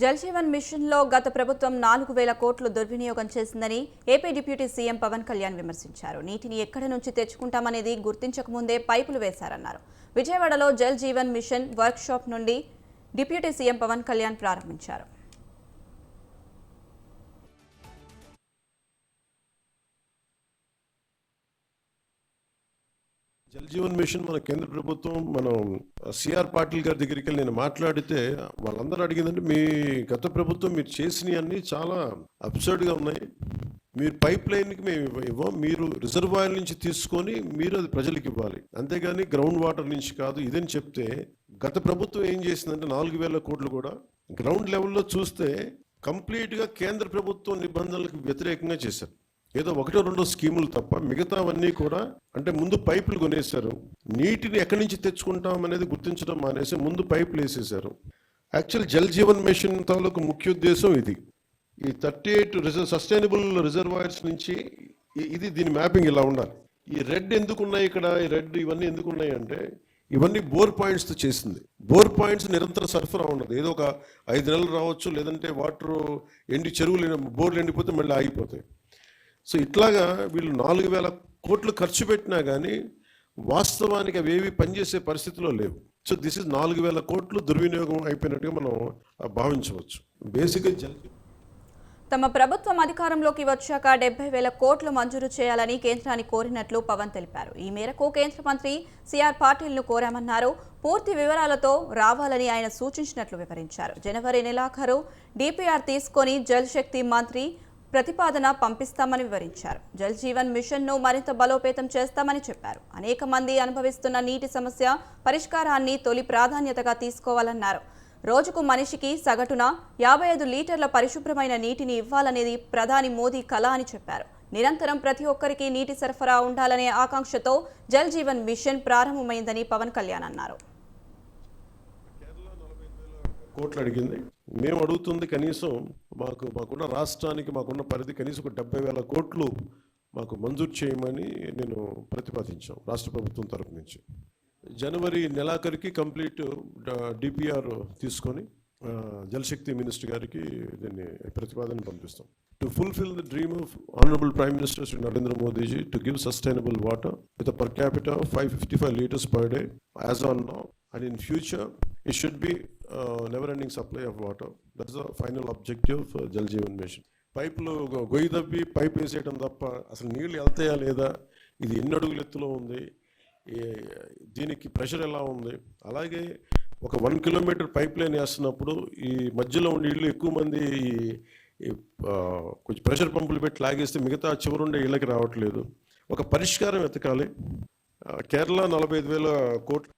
జల్జీవన్ మిషన్లో గత ప్రభుత్వం నాలుగు వేల కోట్లు దుర్వినియోగం చేసిందని AP deputy CM Pawan Kalyan విమర్శించారు. నీటిని ఎక్కడి నుంచి తెచ్చుకుంటామనేది గుర్తించకముందే పైపులు వేశారన్నారు. విజయవాడలో Jal Jeevan mission workshop నుండి డిప్యూటీ సీఎం పవన్ కళ్యాణ్ ప్రారంభించారు. జల్ జీవన్ మిషన్ మన కేంద్ర ప్రభుత్వం మనం సిఆర్ పాటిల్ గారి దగ్గరికి వెళ్ళి నేను మాట్లాడితే వాళ్ళందరూ అడిగిందంటే మీ గత ప్రభుత్వం మీరు చేసినవన్నీ చాలా అబ్సర్డ్గా ఉన్నాయి. మీరు పైప్ లైన్కి మేము ఇవ్వ- ఇవ్వం. మీరు రిజర్వాయర్ నుంచి తీసుకొని మీరు అది ప్రజలకు ఇవ్వాలి. అంతేగాని గ్రౌండ్ వాటర్ నుంచి కాదు. ఇదని చెప్తే గత ప్రభుత్వం ఏం చేసిందంటే నాలుగు వేల కోట్లు కూడా గ్రౌండ్ లెవెల్లో చూస్తే కంప్లీట్గా కేంద్ర ప్రభుత్వం నిబంధనలకు వ్యతిరేకంగా చేశారు. ఏదో ఒకటో రెండో స్కీములు తప్ప మిగతావన్నీ కూడా అంటే ముందు పైపులు కొనేశారు. నీటిని ఎక్కడి నుంచి తెచ్చుకుంటాం అనేది గుర్తించడం మానేసి ముందు పైపులు వేసేశారు. యాక్చువల్ జల్ జీవన్ మిషన్ తాలూకు ముఖ్య ఉద్దేశం ఇది. ఈ thirty eight reserve sustainable reservoirs నుంచి ఇది దీని మ్యాపింగ్ ఇలా ఉండాలి. ఈ రెడ్ ఎందుకు ఉన్నాయి ఇక్కడ? ఈ రెడ్ ఇవన్నీ ఎందుకు ఉన్నాయి అంటే ఇవన్నీ బోర్ పాయింట్స్తో చేసింది. బోర్ పాయింట్స్ నిరంతర సరఫరా ఉండదు. ఏదో ఒక ఐదు నెలలు రావచ్చు లేదంటే వాటర్ ఎండి చెరువులు బోర్లు ఎండిపోతే మళ్ళీ ఆగిపోతాయి. సో ఇట్లాగా వీళ్ళు నాలుగు వేల కోట్లు ఖర్చు పెట్టినా కానీ వాస్తవానికి అవి ఏవి పనిచేసే పరిస్థితిలో లేవు. సో దిస్ ఇస్ నాలుగు వేల కోట్లు దుర్వినియోగం అయిపోయినట్టుగా మనం భావించవచ్చు. బేసిక్గా జల్ తమ ప్రభుత్వం అధికారంలోకి వచ్చాక డెబ్బై వేల కోట్లు మంజూరు చేయాలని కేంద్రాన్ని కోరినట్లు పవన్ తెలిపారు. ఈ మేరకు కేంద్ర మంత్రి సిఆర్ పాటిల్ను కోరామన్నారు. పూర్తి వివరాలతో రావాలని ఆయన సూచించినట్లు వివరించారు. జనవరి నెలాఖరు డిపిఆర్ తీసుకొని జల్ శక్తి మంత్రి ప్రతిపాదన పంపిస్తామని వివరించారు. జల్ జీవన్ మిషన్ను మరింత బలోపేతం చేస్తామని చెప్పారు. అనేక మంది అనుభవిస్తున్న నీటి సమస్య పరిష్కారాన్ని తొలి ప్రాధాన్యతగా తీసుకోవాలన్నారు. రోజుకు మనిషికి సగటున యాభై ఐదు లీటర్ల పరిశుభ్రమైన నీటిని ఇవ్వాలనేది ప్రధాని మోదీ కళ అని చెప్పారు. నిరంతరం ప్రతి ఒక్కరికి నీటి సరఫరా ఉండాలనే ఆకాంక్షతో జల్ జీవన్ మిషన్ ప్రారంభమైందని పవన్ కళ్యాణ్ అన్నారు. కోట్లు అడిగింది. మేము అడుగుతుంది కనీసం మాకు మాకున్న రాష్ట్రానికి మాకున్న పరిధి కనీసం ఒక డెబ్బై వేల కోట్లు మాకు మంజూరు చేయమని నేను ప్రతిపాదించాం రాష్ట్ర ప్రభుత్వం తరపు నుంచి. జనవరి నెలాఖరికి కంప్లీట్ డిపిఆర్ తీసుకొని జలశక్తి మినిస్టర్ గారికి దీన్ని ప్రతిపాదన పంపిస్తాం. To fulfil the dream of honourable prime minister Shri Narendra Modiji to give sustainable water with per capita five fifty five litres per day as on now. And in future it should be never ending supply of water water. That is the final Jal Jeevan mission పైపులు గొయ్యి తవ్వి pipe వేసేయడం తప్ప అసలు నీళ్ళు వెళ్తాయా లేదా? ఇది ఎన్ని అడుగుల ఎత్తులో ఉంది? దీనికి ప్రెషర్ ఎలా ఉంది? అలాగే ఒక వన్ కిలోమీటర్ పైప్ లైన్ వేస్తున్నప్పుడు ఈ మధ్యలో ఉండే ఇళ్ళు ఎక్కువ మంది ఈ- కొంచెం ప్రెషర్ పంపులు పెట్టి లాగేస్తే మిగతా చివరుండే ఇళ్ళకి రావట్లేదు. ఒక పరిష్కారం వెతకాలి. కేరళ నలభై ఐదు వేల కోట్ల